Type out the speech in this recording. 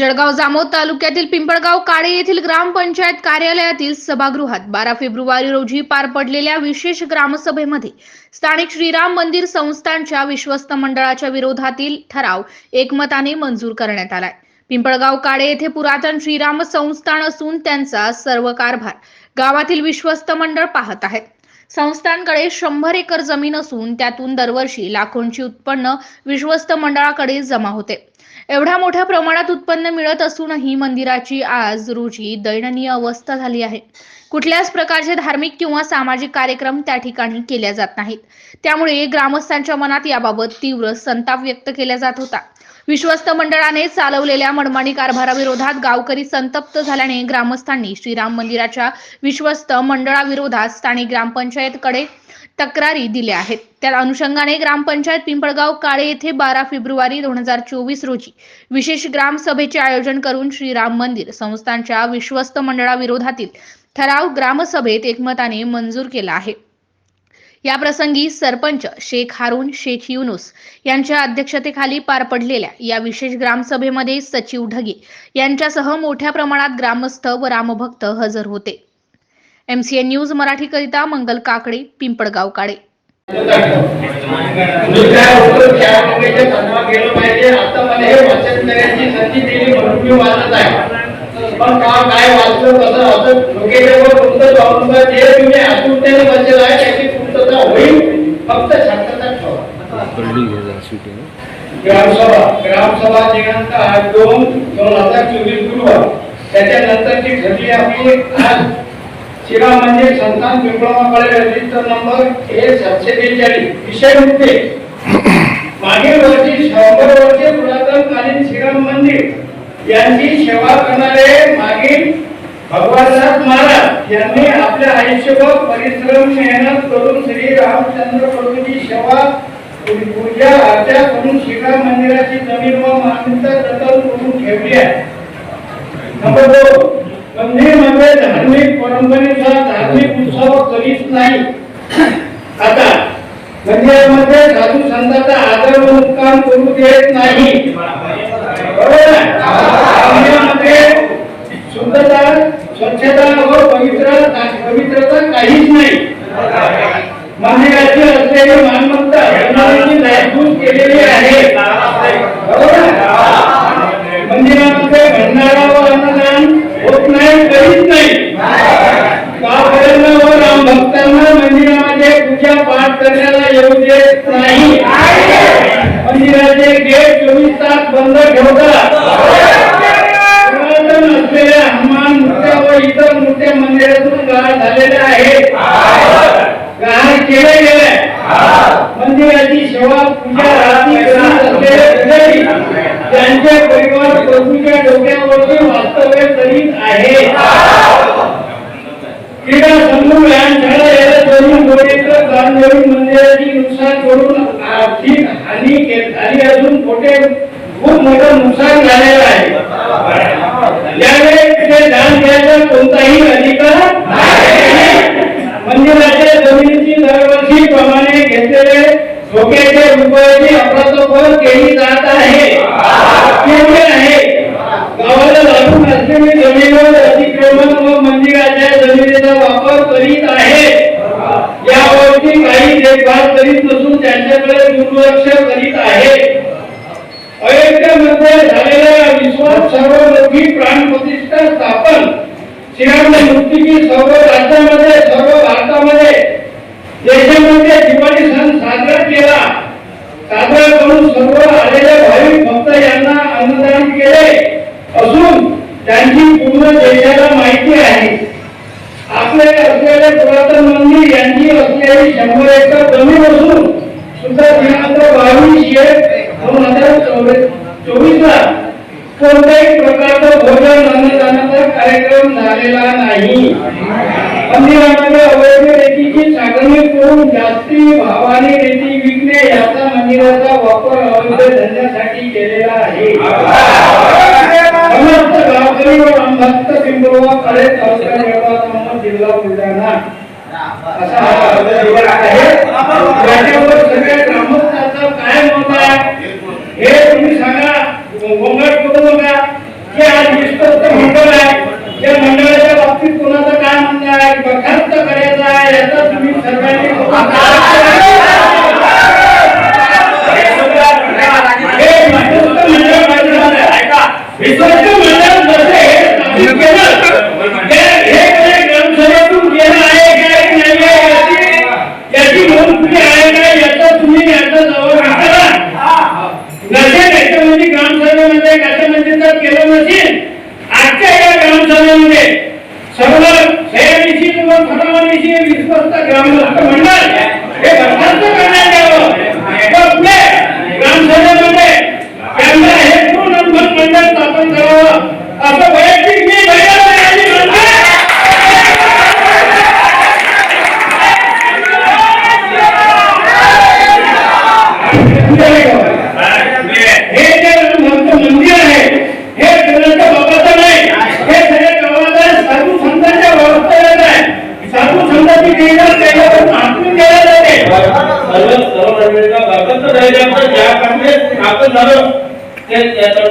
जळगाव जामोद तालुक्यातील पिंपळगाव काळे येथील ग्रामपंचायत कार्यालयातील सभागृहात बारा फेब्रुवारी रोजी पार पडलेल्या विशेष ग्रामसभेमध्ये स्थानिक श्रीराम मंदिर संस्थांच्या विश्वस्त मंडळाच्या विरोधातील ठराव एकमताने मंजूर करण्यात आलाय. पिंपळगाव काळे येथे पुरातन श्रीराम संस्थान असून त्यांचा सर्व कारभार गावातील विश्वस्त मंडळ पाहत आहेत. संस्थानकडे शंभर एकर जमीन असून त्यातून दरवर्षी लाखोंची उत्पन्न विश्वस्त मंडळाकडे जमा होते. एवढ्या मोठ्या प्रमाणात उत्पन्न मिळत असूनही मंदिराची आज रोजी दयनीय अवस्था झाली आहे. कुठल्याच प्रकारचे धार्मिक किंवा सामाजिक कार्यक्रम त्या ठिकाणी केल्या जात नाहीत. त्यामुळे ग्रामस्थांच्या मनात याबाबत तीव्र संताप व्यक्त केला जात होता. विश्वस्त मंडळाने चालवलेल्या मनमानी कारभाराविरोधात गावकरी संतप्त झाल्याने ग्रामस्थांनी श्रीराम मंदिराच्या विश्वस्त मंडळाविरोधात स्थानिक ग्रामपंचायतकडे तक्रारी दिल्या आहेत. त्या अनुषंगाने ग्रामपंचायत पिंपळगाव काळे येथे बारा फेब्रुवारी दोन हजार चोवीस रोजी विशेष ग्रामसभेचे आयोजन करून श्रीराम मंदिर संस्थांच्या विश्वस्त मंडळाविरोधातील ठराव ग्रामसभेत एकमताने मंजूर केला आहे. या प्रसंगी सरपंच शेख हारून शेख युनुस यांच्या अध्यक्षतेखाली पार पडलेल्या या विशेष ग्रामसभेमध्ये सचिव ढगे यांच्यासह मोठ्या प्रमाणात ग्रामस्थ व रामभक्त हजर होते. एमसीए न्यूज मराठी करिता मंगल काकडे पिंपळगाव काळे पण काम काय वाचलं कसं असं लोकेशनवर तुमचं जाऊन जे तुम्ही आतुरतेने वाचलं आहे त्याची पूर्तता होईल. फक्त शांतता ठेवा. पडली घे जरा shooting. ग्रामसभा ग्रामसभा दिनांक आज दोन दोन हजार चोवीस गुरुवार. त्याच्यानंतरची ठरली आपली आज शिरा म्हणजे मंदिर संस्थान पिंपळाकडे रजिस्टर नंबर हे सातशे बेचाळीस. विषय मुद्दे मागील वर्षी शंभर वर्षे पुरातनकालीन श्रीराम मंदिर यांची सेवा करणारे मागील भगवानदास महाराज यांनी आपल्या आयुष्यभर परिश्रम मेहनत करून श्री रामचंद्र प्रभूंची सेवा पूजा अर्चा करून श्रीराम मंदिराची जमीन व मान्यता जतन करून ठेवली आहे. नंबर दोन मंदिरमध्ये म्हणजे धार्मिक परंपरेचा उत्सव कधीच नाही. आता मंदिरामध्ये साधू संतांचा आदर व मुक्काम करू देत नाही. बरोबर? मंदिरामध्ये शुद्धता स्वच्छता व पवित्र पवित्रता काहीच नाही. मंदिराची असलेली मालमत्ता केलेली आहे बरोबर आहे? मंदिरामध्ये भंडारा व अन्नदान होत नाही कधीच नाही कापर्यंत व राम भक्तांना मंदिरामध्ये पूजा पाठ करण्याला योग्य नाही. मंदिराचे गेट चोवीस तास बंद ठेवतात. पुरातन असलेल्या हनुमान मूर्त्या व इतर मूर्त्या मंदिरातून गहाळ झालेल्या आहेत. गहाळ केले गेले मंदिराची सेवा पूजा रात्री करत असलेले पुजारी त्यांचे परिवार प्रभूच्या डोक्यावरती वास्तव्य करीत आहे क्रीडा संकुल यांच्याला याला जोडीचं मंदिराची नुकसान करून आर्थिक हानी केली. आणि अजून मोठे खूप मोठं नुकसान झालेलं आहे यावेळी ते दान द्यायचा कोणताही अधिकार नाही. मंदिराच्या जमिनीची दरवर्षी प्रमाणे घेतलेले धोक्याच्या रुपयाची अफरातफर केली जात आहे केली आहे गावाला लागून असलेली जमिनीवर अतिक्रमण व मंदिराच्या जमिनीचा वापर करीत आहे यावरती काही देखभाल करीत नसून त्यांच्याकडे दुर्लक्ष करीत आहे अयोध्येमध्ये झालेल्या विश्वास सर्वमुखी प्राण प्रतिष्ठा स्थापन. श्रीराम मूर्तीची सर्व राज्यामध्ये सर्व भारतामध्ये देशामध्ये दिवाळी सण साजरा केला. साजरा करून सर्व आलेले भाविक भक्त यांना अन्नदान केले. असून त्यांची पूर्ण देशाला माहिती आहे. आपले असलेले पुरातन मंदिर यांची असलेली शंभर एकर जमीन असून सुद्धा दिनांक बावीस एक दोन हजार चोवीस ला कोणत्याही प्रकारचा भोजन अन्नदानाचा कार्यक्रम झालेला नाही मंदिरामध्ये अवैध रेतीची सागणी करून जास्ती भावाने रेती विकणे याचा मंदिराचा वापर अवैध धंद्यासाठी केलेला आहे. समस्त गावकरी व पिंपळवा तालुका जिल्हा बुलढाणा. असा हा आहे. सगळ्या काय मत आहे हे तुम्ही सांगा गोंगाट करू नका आहे. बखास्त करायचा आहे. याचा तुम्ही सर्वांनी los.